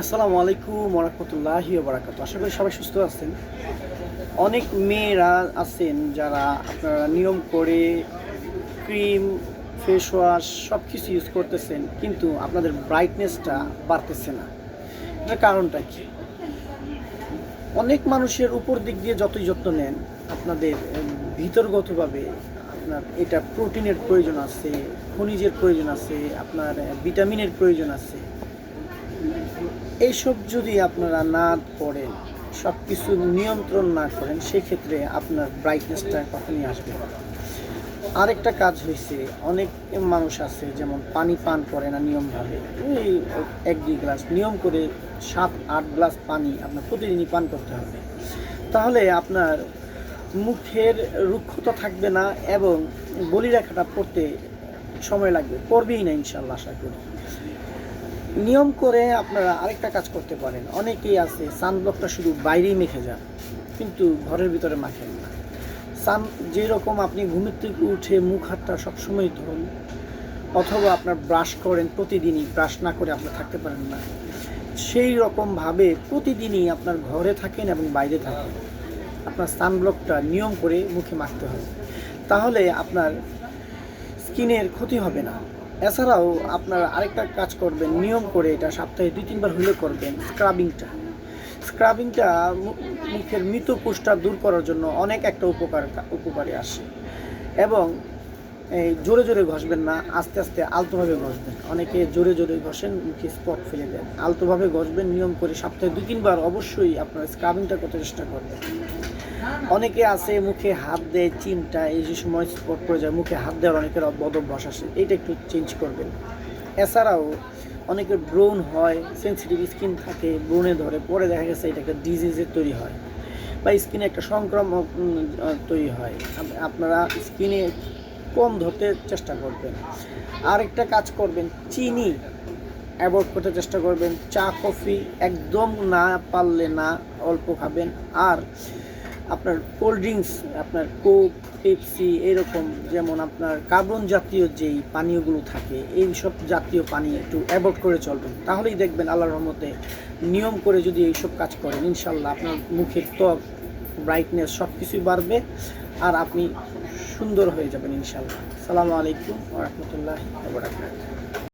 আসসালামু আলাইকুম ওরহমতুল্লাহি বারাকাতু আশা করি সবাই সুস্থ আছেন। অনেক মেয়েরা আছেন যারা আপনারা নিয়ম করে ক্রিম ফেস ওয়াশ সব কিছু ইউজ করতেছেন, কিন্তু আপনাদের ব্রাইটনেসটা বাড়তেছে না। এটার কারণটা কি? অনেক মানুষের উপর দিক দিয়ে যতই যত্ন নেন, আপনাদের ভিতরগতভাবে আপনার এটা প্রোটিনের প্রয়োজন আছে, খনিজের প্রয়োজন আছে, আপনার ভিটামিনের প্রয়োজন আছে। এইসব যদি আপনারা না করেন সব কিছু নিয়ন্ত্রণ না করেন, সেক্ষেত্রে আপনার ব্রাইটনেসটা কখনই আসবে আরেকটা কাজ হয়েছে অনেক মানুষ আছে, যেমন পানি পান করে না নিয়মভাবে। ওই এক দুই গ্লাস, নিয়ম করে সাত, আট গ্লাস পানি আপনার প্রতিদিনই পান করতে হবে। তাহলে আপনার মুখের রুক্ষতা থাকবে না এবং বলিরেখাটা পড়তে সময় লাগবে, পড়বেই না ইনশাল্লাহ, আশা করি। নিয়ম করে আপনারা আরেকটা কাজ করতে পারেন। অনেকেই আছে সানব্লকটা শুধু বাইরেই মেখে যান, কিন্তু ঘরের ভিতরে মাখেন না। সান যেরকম আপনি ঘুমের থেকে উঠে মুখ, হাতটা সবসময় ধরুন অথবা আপনার ব্রাশ করেন প্রতিদিনই ব্রাশ না করে আপনি থাকতে পারেন না। সেই রকমভাবে প্রতিদিনই আপনার ঘরে থাকেন এবং বাইরে থাকেন। আপনার সানব্লকটা নিয়ম করে মুখে মাখতে হবে তাহলে আপনার স্কিনের ক্ষতি হবে না। এছাড়াও আপনার আরেকটা কাজ করবেন, নিয়ম করে এটা সপ্তাহে দুই, তিনবার হলে করবেন স্ক্রাবিংটা স্ক্রাবিংটা মুখের মৃত কোষটা দূর করার জন্য অনেক একটা উপকার উপকারে আসে। এবং এই জোরে জোরে ঘষবেন না, আস্তে আস্তে আলতোভাবে ঘষবেন। অনেকে জোরে জোরে ঘষেন, মুখে স্পট ফেলে দেন। আলতোভাবে ঘষবেন, নিয়ম করে সপ্তাহে দুই, তিনবার অবশ্যই আপনার স্ক্রাবিংটা করতে চেষ্টা করবেন। অনেকে আছে, মুখে হাত দেয়, চিমটা, এই যে সময় স্পট পড়ে যায়, মুখে হাত দেওয়ার অনেকের বদ অভ্যাস আসে এইটা একটু চেঞ্জ করবেন। এছাড়াও অনেকের ব্রোন হয় সেন্সিটিভ স্কিন থাকে ব্রোনে ধরে, পরে দেখা গেছে এটা একটা ডিজিজের তৈরি হয় বা স্কিনে একটা সংক্রামক তৈরি হয়। আপনারা স্কিনে কম ধরতে চেষ্টা করবেন। আরেকটা কাজ করবেন, চিনি অ্যাভয়েড করতে চেষ্টা করবেন। চা, কফি একদম না পারলে না অল্প খাবেন। আর আপনার কোল্ড ড্রিঙ্কস আপনার কোক পেপসি এরকম যেমন আপনার কার্বন জাতীয় যেই পানীয়গুলো থাকে এই সব জাতীয় পানি একটু অ্যাভয়েড করে চলবেন। তাহলেই দেখবেন আল্লাহর রহমতে নিয়ম করে যদি এইসব কাজ করেন ইনশাল্লাহ আপনার মুখের ত্বক ব্রাইটনেস সব কিছুই বাড়বে আর আপনি সুন্দর হয়ে যাবেন ইনশাল্লাহ সালামু আলাইকুম রহমতুল্লাহ